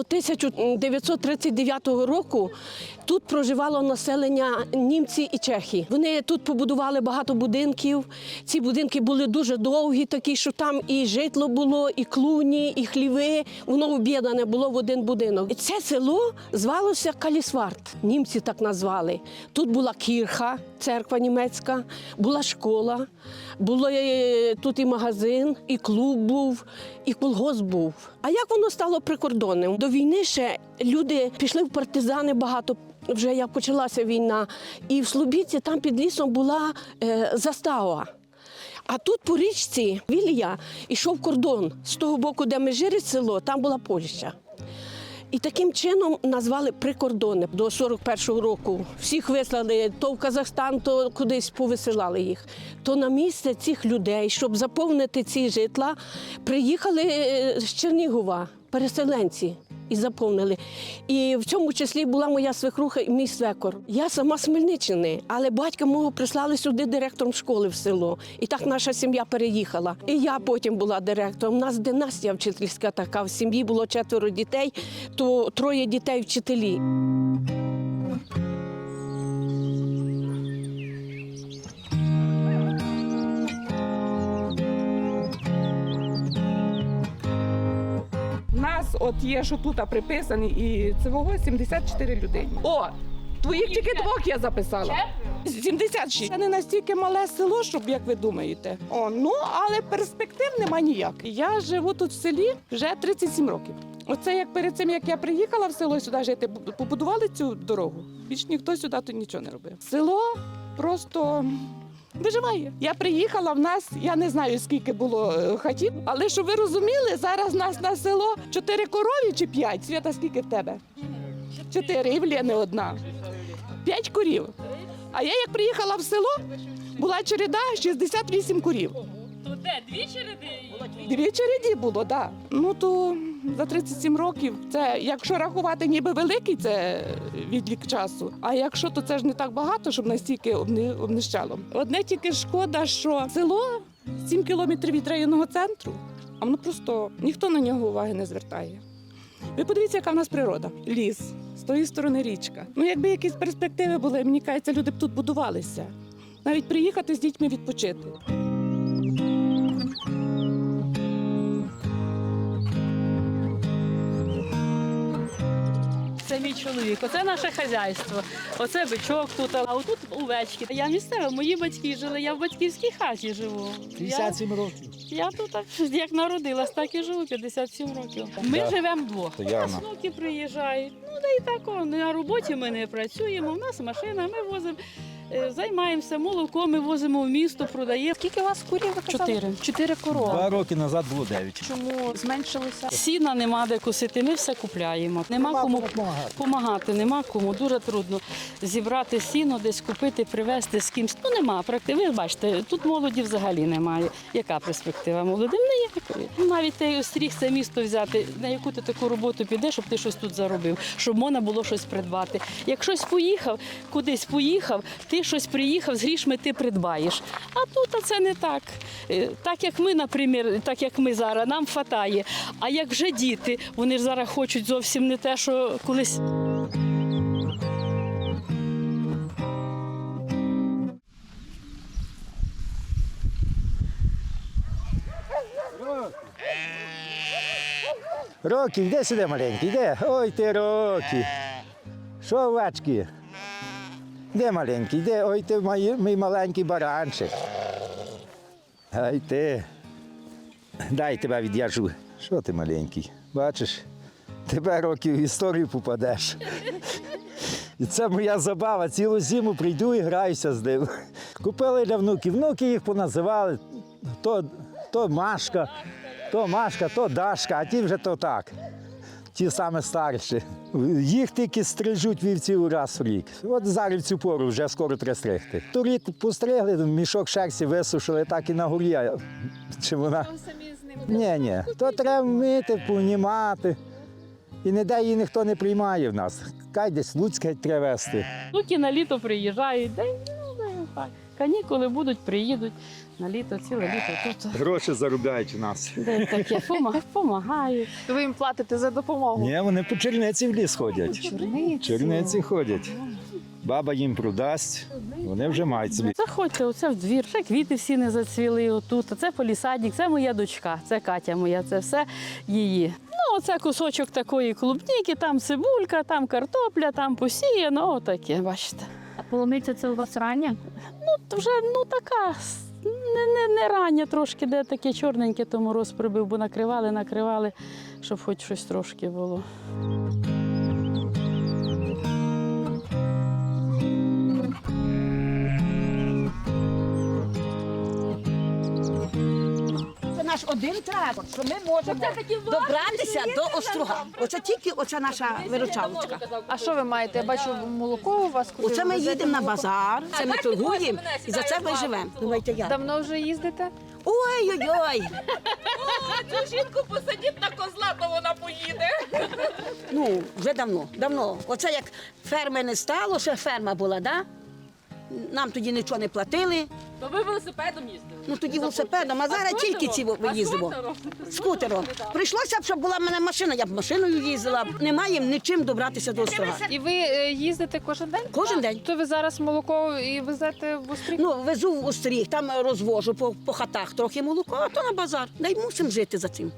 1939 року тут проживало населення німці і чехи. Вони тут побудували багато будинків. Ці будинки були дуже довгі, такі, що там і житло було, і клуні, і хліви. Воно об'єднане було в один будинок. І це село звалося Калісварт. Німці так назвали. Тут була кірха, церква німецька, була школа, було е, тут і магазин, і клуб був, і колгосп був. А як воно стало прикордонним? До війни ще люди пішли в партизани багато. Вже як почалася війна, і в Слобідці там під лісом була е, застава. А тут по річці Вілія йшов кордон з того боку, де межирить село, там була Польща. І таким чином назвали прикордонне до 41-го року. Всіх вислали то в Казахстан, то кудись повисилали їх. То на місце цих людей, щоб заповнити ці житла, приїхали е, з Чернігова, переселенці. І заповнили. І в цьому числі була моя свекруха і мій свекор. Я сама з Хмельниччини, але батька мого прислали сюди директором школи в село. І так наша сім'я переїхала. І я потім була директором. У нас династія вчительська така. В сім'ї було четверо дітей, то троє дітей вчителі. От є, що тут приписані, і цього 74 людини. О, твоїх тільки двох я записала. 76. Це не настільки мале село, щоб як ви думаєте. О, ну але перспектив нема ніяк. Я живу тут в селі вже 37 років. Оце як перед цим, як я приїхала в село сюди жити, побудували цю дорогу. Більш ніхто сюди тут нічого не робив. Село просто виживає. Я приїхала в нас, я не знаю скільки було е, хатів, але щоб ви розуміли, зараз нас на село чотири корові чи п'ять. Свята, скільки в тебе? Чотири, і в Лєни одна. П'ять корів. А я як приїхала в село, була череда 68 корів. То де дві череди? Дві череді було, так. Да. Ну то за 37 років це, якщо рахувати ніби великий, це відлік часу. А якщо то це ж не так багато, щоб настільки обнищало. Одне тільки шкода, що село 7 кілометрів від районного центру, а воно просто ніхто на нього уваги не звертає. Ви подивіться, яка в нас природа. Ліс, з тої сторони річка. Ну, якби якісь перспективи були, мені кажеться, люди б тут будувалися. Навіть приїхати з дітьми відпочити. Це мій чоловік, оце наше хазяйство. Оце бичок тут, а отут овечки. Я місцева, мої батьки жили, я в батьківській хаті живу. Я, 57 років. я тут так, як народилась, так і живу, 57 років. Ми да. живемо вдвох. То У нас внуки приїжджають. Ну, да і так, о, на роботі ми не працюємо, у нас машина, ми возимо. Е, Займаємося молоком, ми возимо в місто, продаємо. Скільки у вас курів? ви казали? Чотири. Чотири корови. Два роки назад було 9. Чому зменшилося? Сіна нема де косити, ми все купляємо. Нема, Нема кому допомагати. допомагати, нема кому. Дуже трудно зібрати сіно, десь купити, привезти з кимсь. Ну нема практики. Ви бачите, тут молоді взагалі немає. Яка перспектива молодим? Ніякої. Ну, Навіть той остріг це місто взяти, на яку ти таку роботу підеш, щоб ти щось тут заробив, щоб можна було щось придбати. Як щось поїхав, кудись поїхав, ти щось приїхав, з грішми ти придбаєш. А тут це не так. Е, Так як ми, наприклад, так як ми зараз, нам хватає. А як вже діти, вони ж зараз хочуть зовсім не те, що колись. Рокі, йди сюди маленький, йди. Ой ти Рокі. Що овечки? Де маленький, де? Ой ти мій, мій маленький баранчик. Ай ти. Дай тебе від'яжу. Що ти маленький? Бачиш? Тебе роки в історію попадеш. І це моя забава. Цілу зиму прийду і граюся з ним. Купили для внуків. Внуки їх поназивали. То, то Машка, то Машка, то Дашка, а ті вже то так. Ті саме старші. Їх тільки стрижуть вівців раз в рік. От зараз в цю пору вже скоро треба стригти. Торік постригли, мішок шерсті висушили, так і на горі. Чи вона... Ні, ні. То треба мити, понімати. І ніде її ніхто не приймає в нас. Кай десь Луцьке треба вести. Внуки на літо приїжджають, Канікули будуть, приїдуть на літо, ціле літо тут. Гроші заробляють у нас. Де таке пома- помагають. Ви їм платите за допомогу. Ні, вони по черниці в ліс ходять. Чорниці. Черниці ходять. Баба їм продасть, вони вже мають собі. Заходьте, оце в двір. Ще квіти всі не зацвіли отут. Це полісадник, це моя дочка, це Катя моя, це все її. Ну, оце кусочок такої клубніки, там цибулька, там картопля, там посіяно, отаке, бачите. Полуниця це у вас рання? Ну, вже ну така. Не, не, не рання трошки, де таке чорненьке, то мороз бо накривали, накривали, щоб хоч щось трошки було. Наш один транспорт, що ми можемо добратися до острога. Оце тільки оця наша виручалочка. А що ви маєте? Я бачу молоко у вас куди Оце ми їдемо на базар, це ми торгуємо і за це ми живемо. Думаєте, я. Давно вже їздите? Ой-ой-ой. Цю жінку посадіть на козла, то вона поїде. Ну, вже давно, давно. Оце як ферми не стало, ще ферма була, да? Нам тоді нічого не платили. То ви велосипедом їздили? Ну тоді велосипедом, а зараз тільки ці їздимо. Скутером. Прийшлося б, щоб була в мене машина, я б машиною їздила. Немає нічим добратися до острога. І ви е, їздите кожен день? Кожен день. То ви зараз молоко і везете в Острів? Ну, везу в остріг, там розвожу по, по хатах трохи молоко, а то на базар. Да й мусимо жити за цим.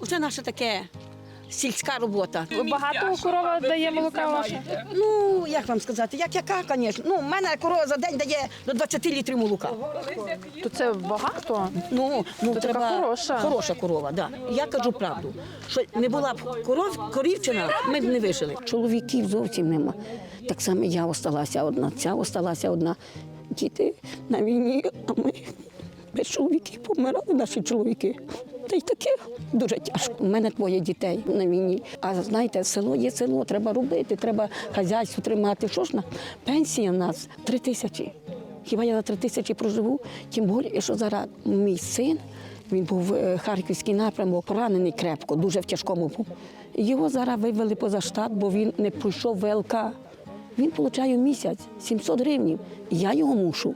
Оце наша таке сільська робота. Ви Багато корова дає молока ваше? Ну, як вам сказати, як яка, звісно. Ну, в мене корова за день дає до 20 літрів молока. То це багато. Ну, ну То така треба хороша. хороша корова, да. Я кажу правду. Що не була б коров, корівчина, ми б не вижили. Чоловіків зовсім нема. Так само я осталася одна, ця осталася одна. Діти на війні, а ми без чоловіків помирали наші чоловіки. Та й таке дуже тяжко. У мене двоє дітей на війні. А знаєте, село є село, треба робити, треба хазяйство тримати. Що ж на пенсія в нас три тисячі. Хіба я на три тисячі проживу? Тим більше, що зараз мій син, він був е, харківський напрямок, поранений крепко, дуже в тяжкому був. Його зараз вивели поза штат, бо він не пройшов ВЛК. Він отримує місяць 700 гривень. Я його мушу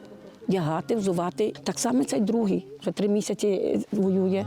вдягати, взувати. Так само цей другий, вже три місяці воює.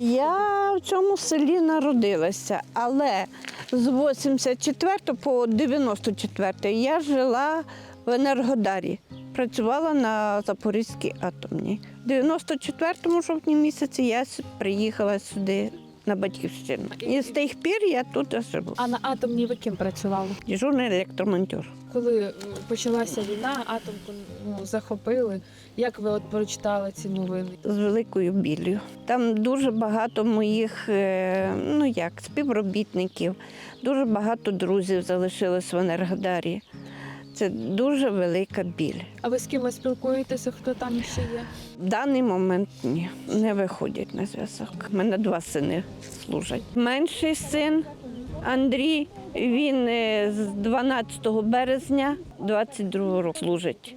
Я в цьому селі народилася, але з 84 по 94 я жила в Енергодарі. Працювала на Запорізькій атомній. В 94 жовтні місяці я приїхала сюди на батьківщину. І з тих пір я тут живу. А на атомній ви ким працювали? Дежурний електромонтер. Коли почалася війна, атомку ну, захопили. Як ви от прочитали ці новини? з великою біллю. Там дуже багато моїх е, ну як, співробітників, дуже багато друзів залишилось в Енергодарі. Це дуже велика біль. А ви з кимось спілкуєтеся, хто там ще є? В даний момент ні, не виходять на зв'язок. У мене два сини служать. Менший син Андрій, він е, з 12 березня 22 року служить.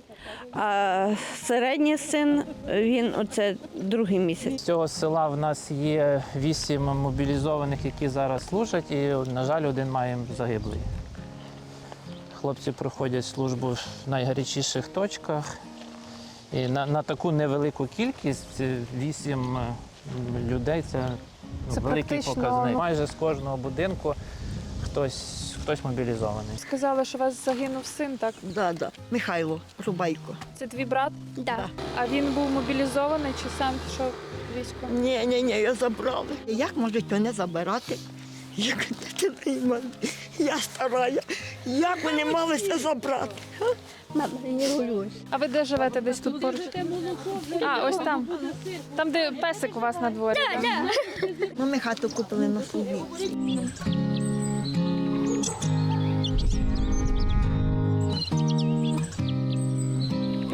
А середній син, він оце другий місяць. З цього села в нас є вісім мобілізованих, які зараз служать, і, на жаль, один маємо загиблий. Хлопці проходять службу в найгарячіших точках. І на, на таку невелику кількість е, вісім е, людей це, Це великий практично, показник. ну- Майже з кожного будинку хтось, хтось мобілізований. Сказали, що у вас загинув син, так? Да, да. Михайло Рубайко. Це твій брат? Да. А він був мобілізований чи сам пішов в військо? Ні, ні, ні, я забрали. Як можуть мене забирати? Як дитина? Я старая. Як вони малися забрати? А ви де живете десь тут поруч? А, ось там. Там, де песик у вас на дворі. так? Ну, ми хату купили на Словіці.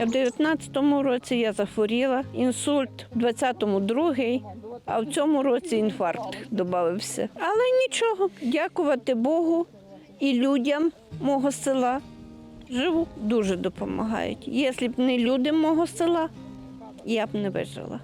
В 19-му році я захворіла, інсульт, в 20-му другий, а в цьому році інфаркт додався. Але нічого, дякувати Богу і людям мого села. Живу, дуже допомагають. Якщо б не люди мого села, я б не вижила.